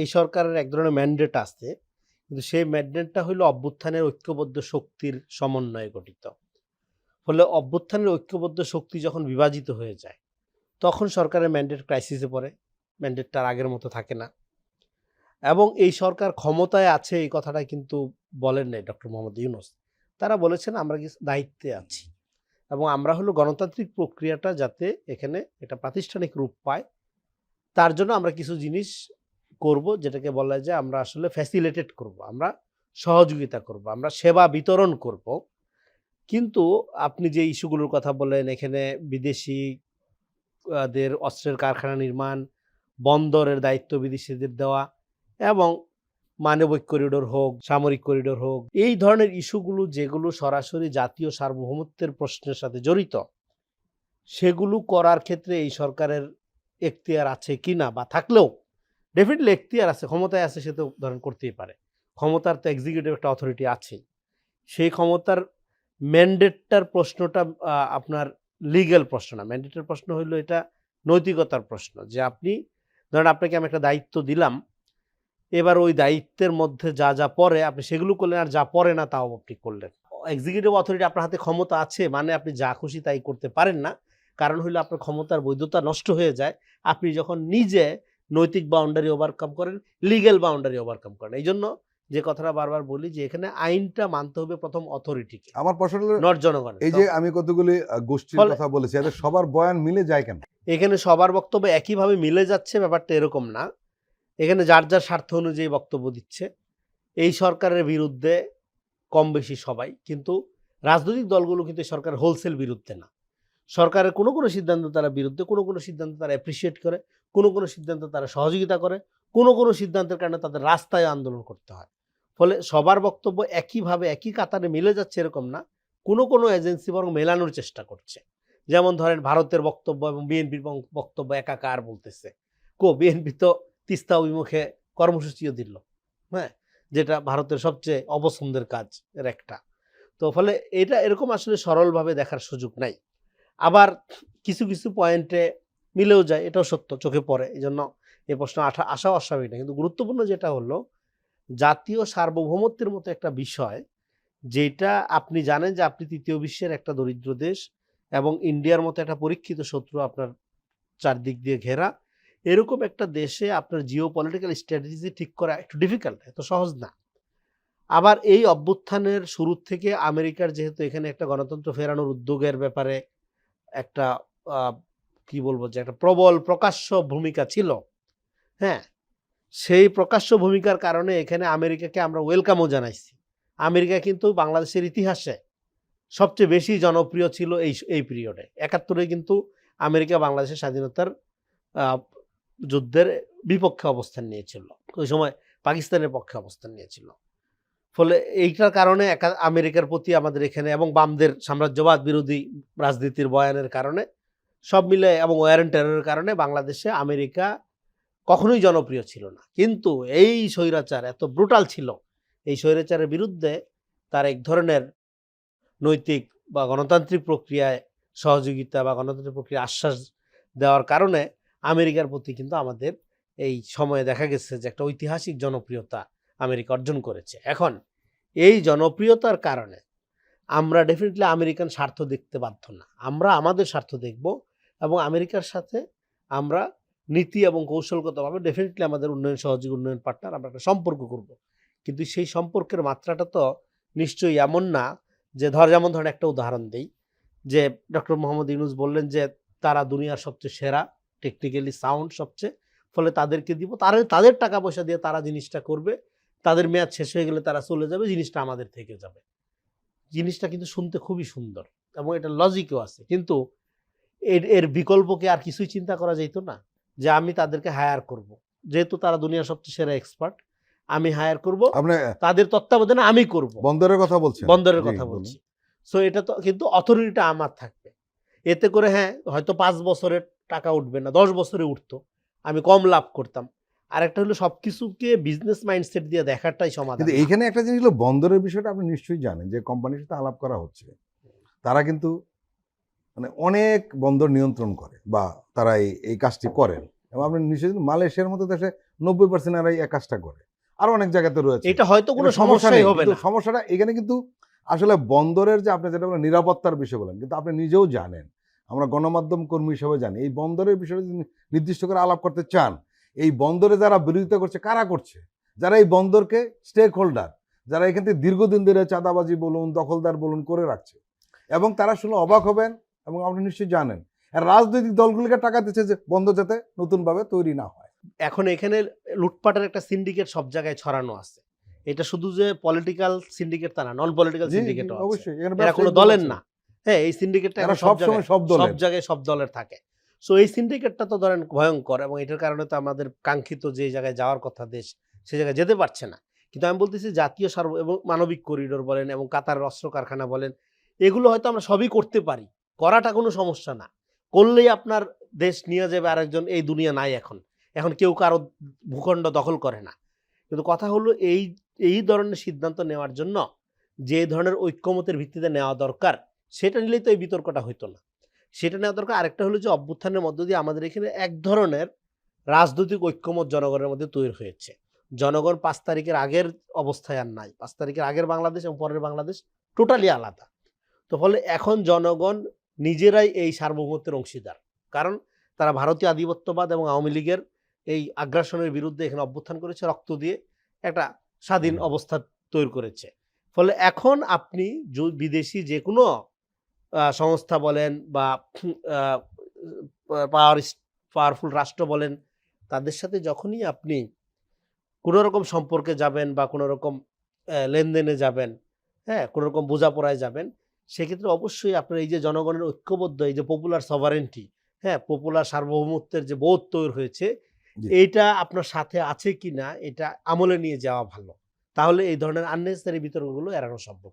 এই সরকারের এক ধরনের ম্যান্ডেট আছে। কিন্তু সেই ম্যান্ডেটটা হলো অভ্যুত্থানের ঐক্যবদ্ধ শক্তির সমন্বয়ে গঠিত। ফলে অভ্যুত্থানের ঐক্যবদ্ধ শক্তি যখন বিভাজিত হয়ে যায়, তখন সরকারের ম্যান্ডেট ক্রাইসিসে পড়ে। ম্যান্ডেটটা আগের মতো থাকে না। এবং এই সরকার ক্ষমতায় আছে এই কথাটা কিন্তু বলেন নাই ডক্টর মোহাম্মদ ইউনুস। তারা বলেছেন, আমরা দায়িত্বে আছি? এবং আমরা হলো গণতান্ত্রিক প্রক্রিয়াটা যাতে এখানে এটা প্রাতিষ্ঠানিক রূপ পায়, তার জন্য আমরা কিছু জিনিস করব, যেটাকে বলা যায় আমরা আসলে ফ্যাসিলিটেট করব, আমরা সহযোগিতা করব, আমরা সেবা বিতরণ করব। কিন্তু আপনি যে ইস্যুগুলোর কথা বলেন এখানে বিদেশি দের অস্ত্রের কারখানা নির্মাণ, বন্দরের দায়িত্ব বিদেশিদের দেওয়া এবং মানবিক করিডোর হোক, সামরিক করিডোর হোক, এই ধরনের ইস্যুগুলো যেগুলো সরাসরি জাতীয় সার্বভৌমত্বের প্রশ্নের সাথে জড়িত, সেগুলো করার ক্ষেত্রে এই সরকারের এখতিয়ার আছে কি না বা থাকলেও ডেফিনেটলি এখতিয়ার আছে, ক্ষমতায় আছে সে তো ধরেন করতেই পারে। ক্ষমতার তো এক্সিকিউটিভ একটা অথরিটি আছেই। সেই ক্ষমতার ম্যান্ডেটটার প্রশ্নটা আপনার লিগ্যাল প্রশ্ন না। ম্যান্ডেটের প্রশ্ন হইল এটা নৈতিকতার প্রশ্ন যে আপনি, ধরেন আপনাকে আমি একটা দায়িত্ব দিলাম, এবার ওই দায়িত্বের মধ্যে যা যা পড়ে, আপনি সেগুলো করলেন আর যা পড়ে না তাও আপনি করলেন। এক্সিকিউটিভ অথরিটি আপনার হাতে ক্ষমতা আছে মানে আপনি যা খুশি তাই করতে পারেন না। কারণ হইল আপনার ক্ষমতার বৈধতা নষ্ট হয়ে যায়। আপনি যখন নিজে নৈতিক বাউন্ডারি ওভারকাম করেন লিগ্যাল বাউন্ডারি ওভারকাম করেন। এই জন্য যে কথাটা বারবার বলি যে এখানে আইনটা মানতে হবে প্রথম অথরিটিকে আমার প্রশ্ন হলো নট জনগণ এই যে আমি কতগুলি গোষ্ঠীর কথা বলেছি এদের সবার বয়ান মিলে যায় কেন? এখানে সবার বক্তব্য একইভাবে মিলে যাচ্ছে ব্যাপারটা এরকম না। এখানে যার যার স্বার্থ অনুযায়ী বক্তব্য দিচ্ছে এই সরকারের বিরুদ্ধে কম বেশি সবাই। কিন্তু রাজনৈতিক দলগুলো কিন্তু সরকার হোলসেল বিরুদ্ধে না। সরকারের কোনো কোনো সিদ্ধান্ত তারা বিরুদ্ধে, কোনো কোনো সিদ্ধান্ত তারা অ্যাপ্রিসিয়েট করে, কোনো কোনো সিদ্ধান্ত তারা সহযোগিতা করে, কোনো কোনো সিদ্ধান্তের কারণে তাদের রাস্তায় আন্দোলন করতে হয়। ফলে সবার বক্তব্য একইভাবে, একই কাতারে মিলে যাচ্ছে এরকম না। কোনো কোনো এজেন্সি বরং মেলানোর চেষ্টা করছে। যেমন ধরেন ভারতের বক্তব্য এবং বিএনপির বক্তব্য একাকার বলতেছে। কো, বিএনপি তো তিস্তা অভিমুখে কর্মসূচিও দিল হ্যাঁ? যেটা ভারতের সবচেয়ে অপছন্দের কাজ এর একটা। তো ফলে এটা এরকম আসলে সরলভাবে দেখার সুযোগ নাই। আবার কিছু কিছু পয়েন্টে মিলেও যায়, এটাও সত্য, চোখে পড়ে। এই জন্য এই প্রশ্ন আসা আশাও অস্বাভাবিক না। কিন্তু গুরুত্বপূর্ণ যেটা হলো, জাতীয় সার্বভৌমত্বের মতো একটা বিষয় যেটা আপনি জানেন যে আপনি তৃতীয় বিশ্বের একটা দরিদ্র দেশ এবং ইন্ডিয়ার মতো একটা পরীক্ষিত শত্রু আপনার চারদিক দিয়ে ঘেরা, এরকম একটা দেশে আপনার জিও পলিটিক্যাল স্ট্র্যাটেজি ঠিক করা একটু ডিফিকাল্ট এত সহজ না। আবার এই অভ্যুত্থানের শুরু থেকে আমেরিকার যেহেতু এখানে একটা গণতন্ত্র ফেরানোর উদ্যোগের ব্যাপারে একটা কি বলব যে একটা প্রবল প্রকাশ্য ভূমিকা ছিল। হ্যাঁ? সেই প্রকাশ্য ভূমিকার কারণে এখানে আমেরিকাকে আমরা ওয়েলকামও জানাইছি। আমেরিকা কিন্তু বাংলাদেশের ইতিহাসে সবচেয়ে বেশি জনপ্রিয় ছিল এই এই পিরিয়ডে একাত্তরে কিন্তু আমেরিকা বাংলাদেশের স্বাধীনতার যুদ্ধের বিপক্ষে অবস্থান নিয়েছিল। ওই সময় পাকিস্তানের পক্ষে অবস্থান নিয়েছিল। ফলে এইটার কারণে আমেরিকার প্রতি আমাদের এখানে এবং বামদের সাম্রাজ্যবাদ বিরোধী রাজনীতির বয়ানের কারণে সব মিলে এবং ওয়ারেন টেররের কারণে বাংলাদেশে আমেরিকা কখনোই জনপ্রিয় ছিল না। কিন্তু এই স্বৈরাচার এত ব্রুটাল ছিল, এই স্বৈরাচারের বিরুদ্ধে তার এক ধরনের নৈতিক বা গণতান্ত্রিক প্রক্রিয়ায় সহযোগিতা বা গণতান্ত্রিক প্রক্রিয়া আশ্বাস দেওয়ার কারণে আমেরিকার প্রতি কিন্তু আমাদের এই সময়ে দেখা গেছে যে একটা ঐতিহাসিক জনপ্রিয়তা আমেরিকা অর্জন করেছে। এখন, এই জনপ্রিয়তার কারণে আমরা ডেফিনেটলি আমেরিকান স্বার্থ দেখতে বাধ্য না। আমরা আমাদের স্বার্থ দেখব এবং আমেরিকার সাথে আমরা নীতি এবং কৌশলগতভাবে ডেফিনেটলি আমাদের উন্নয়ন, সহযোগী উন্নয়ন পার্টনার আমরা একটা সম্পর্ক করব। কিন্তু সেই সম্পর্কের মাত্রাটা তো নিশ্চয়ই এমন না যে, ধর যেমন ধরেন একটা উদাহরণ দেই যে, ডক্টর মোহাম্মদ ইউনুস বললেন যে, তারা দুনিয়ার সবচেয়ে সেরা টেকনিক্যালি সাউন্ড সবচেয়ে, ফলে তাদেরকে দিব, তারা, তাদের টাকা পয়সা দিয়ে তারা জিনিসটা করবে। তাদের মেয়াদ শেষ হয়ে গেলে তারা চলে যাবে জিনিসটা আমাদের থেকে যাবে। জিনিসটা কিন্তু শুনতে খুবই সুন্দর এবং এটা লজিকও আছে। কিন্তু এর এর বিকল্পকে আর কিছুই চিন্তা করা যেত না যে আমি তাদেরকে হায়ার করব। যেহেতু তারা দুনিয়ার সবচেয়ে সেরা এক্সপার্ট আমি হায়ার করব তাদের তত্ত্বাবধানে আমি করব। বন্দরের কথা বলছি বন্দরের কথা বলছি। সো এটা তো কিন্তু অথরিটিটা আমার থাকবে। এতে করে হ্যাঁ হয়তো পাঁচ বছরের টাকা উঠবে না দশ বছরে উঠতো। আমি কম লাভ করতাম। আরেকটা হলো সবকিছুকে বিজনেস মাইন্ডসেট দিয়ে দেখাটাই সমাধান। কিন্তু এইখানে একটা জিনিস হলো বন্দরের বিষয়টা আপনি নিশ্চয়ই জানেন যে কোম্পানির সাথে আলাপ করা হচ্ছে। তারা কিন্তু মানে অনেক বন্দর নিয়ন্ত্রণ করে বা তারা এই এই কাজটি করেন। এবং আপনি নিশ্চয়ই মালয়েশিয়ার মতো দেশে নব্বই পার্সেন্ট এরাই এক কাজটা করে। আরও অনেক জায়গাতে রয়েছে। এটা হয়তো কোনো সমস্যা সমস্যাই হবে না। সমস্যাটা এখানে কিন্তু আসলে বন্দরের যে আপনি যেটা বলেন নিরাপত্তার বিষয় বলেন কিন্তু আপনি নিজেও জানেন। আমরা গণমাধ্যম কর্মী হিসেবে জানি এই বন্দরের বিষয়ে যদি নির্দিষ্ট করে আলাপ করতে চান এই বন্দরে যারা বিরোধিতা করছে কারা করছে? যারা এই বন্দরকে স্টেক হোল্ডার যারা এখান থেকে দীর্ঘদিন ধরে চাঁদাবাজি বলুন দখলদার বলুন করে রাখছে। এবং তারা শুনে অবাক হবেন এবং আপনি নিশ্চয়ই জানেন রাজনৈতিক দলগুলিকে টাকা দিচ্ছে যে বন্দর যাতে নতুনভাবে তৈরি না হয়। এখন এখানে লুটপাটের একটা সিন্ডিকেট সব জায়গায় ছড়ানো আছে। এটা শুধু যে পলিটিক্যাল সিন্ডিকেট তা না নন পলিটিক্যাল সিন্ডিকেট অবশ্যই। এখানে এরা কোনো দলের না। হ্যাঁ এই সিন্ডিকেটটা সব জায়গায় সব সব জায়গায় সব দলের থাকে। সো এই সিন্ডিকেটটা তো ধরেন ভয়ঙ্কর এবং এটার কারণে তো আমাদের কাঙ্ক্ষিত যে জায়গায় যাওয়ার কথা দেশ, সে জায়গায় যেতে পারছে না। কিন্তু আমি বলতেছি জাতীয় সার্ব এবং মানবিক করিডোর বলেন এবং কাতার অস্ত্র কারখানা বলেন, এগুলো হয়তো আমরা সবই করতে পারি। করাটা কোনো সমস্যা না। করলেই আপনার দেশ নিয়ে যাবে আরেকজন, এই দুনিয়া নাই এখন। এখন কেউ কারও ভূখণ্ড দখল করে না। কিন্তু কথা হলো এই এই ধরনের সিদ্ধান্ত নেওয়ার জন্য যে ধরনের ঐক্যমতের ভিত্তিতে নেওয়া দরকার, সেটা নিলেই তো এই বিতর্কটা হইতো না। সেটা নেওয়া দরকার। আরেকটা হলো যে অভ্যুত্থানের মধ্য দিয়ে আমাদের এখানে এক ধরনের রাজনৈতিক ঐক্যমত জনগণের মধ্যে তৈরি হয়েছে। জনগণ পাঁচ তারিখের আগের অবস্থায় আর নাই। পাঁচ তারিখের আগের বাংলাদেশ এবং পরের বাংলাদেশ টোটালি আলাদা। তো ফলে এখন জনগণ নিজেরাই এই সার্বভৌমত্বের অংশীদার। কারণ তারা ভারতীয় আধিপত্যবাদ এবং আওয়ামী লীগের এই আগ্রাসনের বিরুদ্ধে এখানে অভ্যুত্থান করেছে রক্ত দিয়ে একটা স্বাধীন অবস্থা তৈরি করেছে। ফলে এখন আপনি বিদেশি যে কোনো সংস্থা বলেন বা পাওয়ার পাওয়ারফুল রাষ্ট্র বলেন তাদের সাথে যখনই আপনি কোনো রকম সম্পর্কে যাবেন বা কোনো রকম লেনদেনে যাবেন হ্যাঁ কোনো রকম বোঝাপড়ায় যাবেন সেক্ষেত্রে অবশ্যই আপনার এই যে জনগণের ঐক্যবদ্ধ এই যে পপুলার সভারেন্টি হ্যাঁ পপুলার সার্বভৌমত্বের যে বোধ তৈরি হয়েছে। এইটা আপনার সাথে আছে কি না এটা আমলে নিয়ে যাওয়া ভালো তাহলে এই ধরনের আননেসেসারি বিতর্কগুলো এড়ানো সম্ভব